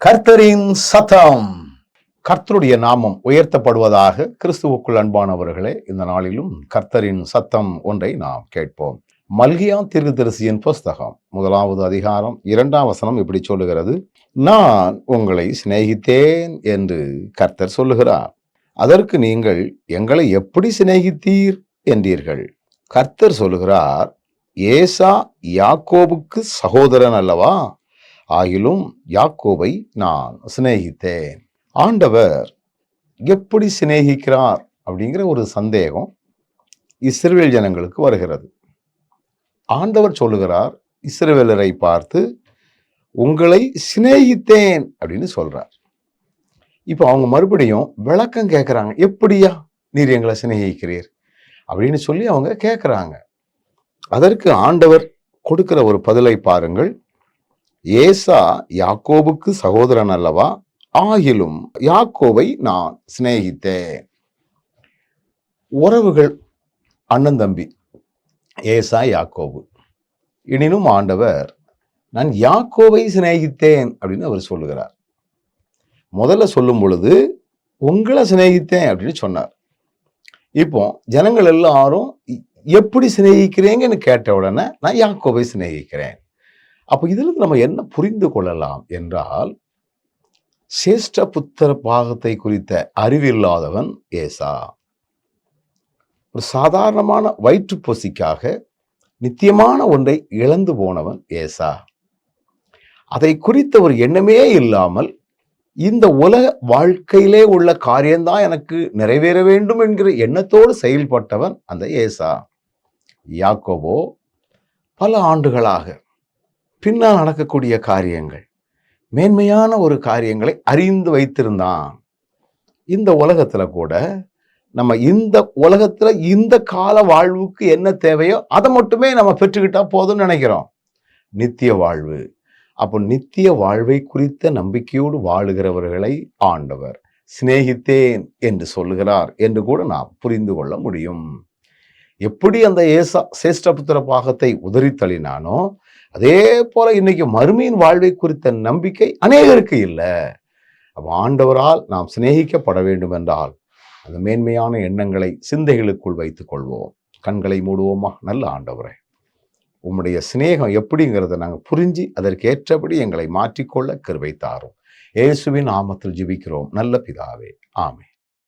கர்த்தரின் சத்தம். கர்த்தருடைய நாமம் உயர்த்தப்படுவதாக கிறிஸ்துவுக்குள் அன்பானவர்களே இந்த நாளிலும் கர்த்தரின் சத்தம் ஒன்றை நாம் கேட்போம். மல்கியா திருதரிசியின் புஸ்தகம் முதலாவது அதிகாரம் இரண்டாம் வசனம் இப்படி சொல்லுகிறது. நான் உங்களை சிநேகித்தேன் என்று கர்த்தர் சொல்லுகிறார். அதற்கு நீங்கள் எங்களை எப்படி சிநேகித்தீர்? என்றீர்கள். கர்த்தர் சொல்லுகிறார் ஏசா யாக்கோபுக்கு சகோதரன் அல்லவா? ஆகிலும் யாக்கோபை நான் சிநேகித்தேன். ஆண்டவர் எப்படி சிநேகிக்கிறார் அப்படிங்கிற ஒரு சந்தேகம் இஸ்ரேல் ஜனங்களுக்கு வருகிறது. ஆண்டவர் சொல்லுகிறார் இஸ்ரேலரை பார்த்து உங்களை சிநேகித்தேன் அப்படின்னு சொல்றார். இப்போ அவங்க மறுபடியும் விளக்கம் கேட்குறாங்க எப்படியா நீர் எங்களை சிநேகிக்கிறீர்? அப்படின்னு சொல்லி அவங்க கேட்குறாங்க அதற்கு ஆண்டவர் கொடுக்கிற ஒரு பதிலை பாருங்கள். ஏசா யாக்கோபுக்கு சகோதரன் அல்லவா? ஆகிலும் யாக்கோவை நான் சிநேகித்தேன். உறவுகள் அண்ணன் தம்பி ஏசா யாக்கோபு. எனினும் ஆண்டவர் நான் யாக்கோவை சிநேகித்தேன் அப்படின்னு அவர் சொல்லுகிறார். முதல்ல சொல்லும் பொழுது உங்களை சிநேகித்தேன் அப்படின்னு சொன்னார். இப்போ ஜனங்கள் எல்லாரும் எப்படி சிநேகிக்கிறீங்கன்னு கேட்ட உடனே நான் யாக்கோவை சிநேகிக்கிறேன். அப்போ இதில் நம்ம என்ன புரிந்து கொள்ளலாம் என்றால் சேஷ்ட புத்திர பாகத்தை குறித்த அறிவில்லாதவன் ஏசா. ஒரு சாதாரணமான வயிற்று பசிக்காக நித்தியமான ஒன்றை இழந்து போனவன் ஏசா. அதை குறித்த ஒரு எண்ணமே இல்லாமல் இந்த உலக வாழ்க்கையிலே உள்ள காரியம்தான் எனக்கு நிறைவேற வேண்டும் என்கிற எண்ணத்தோடு செயல்பட்டவன் அந்த ஏசா. யாக்கோபோ பல ஆண்டுகளாக பின்னால் நடக்கக்கூடிய காரியங்கள் மேன்மையான ஒரு காரியங்களை அறிந்து வைத்திருந்தான். இந்த உலகத்தில் கூட நம்ம இந்த உலகத்தில் இந்த கால வாழ்வுக்கு என்ன தேவையோ அதை மட்டுமே நம்ம பெற்றுக்கிட்டால் போதும்னு நினைக்கிறோம். நித்திய வாழ்வு. அப்போ நித்திய வாழ்வை குறித்த நம்பிக்கையோடு வாழுகிறவர்களை ஆண்டவர் சிநேகித்தேன் என்று சொல்லுகிறார் என்று கூட நாம் புரிந்து கொள்ள முடியும். எப்படி அந்த ஏசா சேஷ்டபுத்திர பாகத்தை உதறித்தள்ளினானோ அதே போல இன்னைக்கு மறுமையின் வாழ்வை குறித்த நம்பிக்கை அநேகருக்கு இல்லை. அப்போ ஆண்டவரால் நாம் சிநேகிக்கப்பட வேண்டும் என்றால் அந்த மேன்மையான எண்ணங்களை சிந்தைகளுக்குள் வைத்துக் கொள்வோம். கண்களை மூடுவோமா? நல்ல ஆண்டவரே. உம்முடைய சிநேகம் எப்படிங்கிறத நாங்கள் புரிஞ்சு அதற்கேற்றபடி எங்களை மாற்றிக்கொள்ள கருவை தாரும். இயேசுவின் ஆமத்தில் ஜிபிக்கிறோம். நல்ல பிதாவே. ஆமே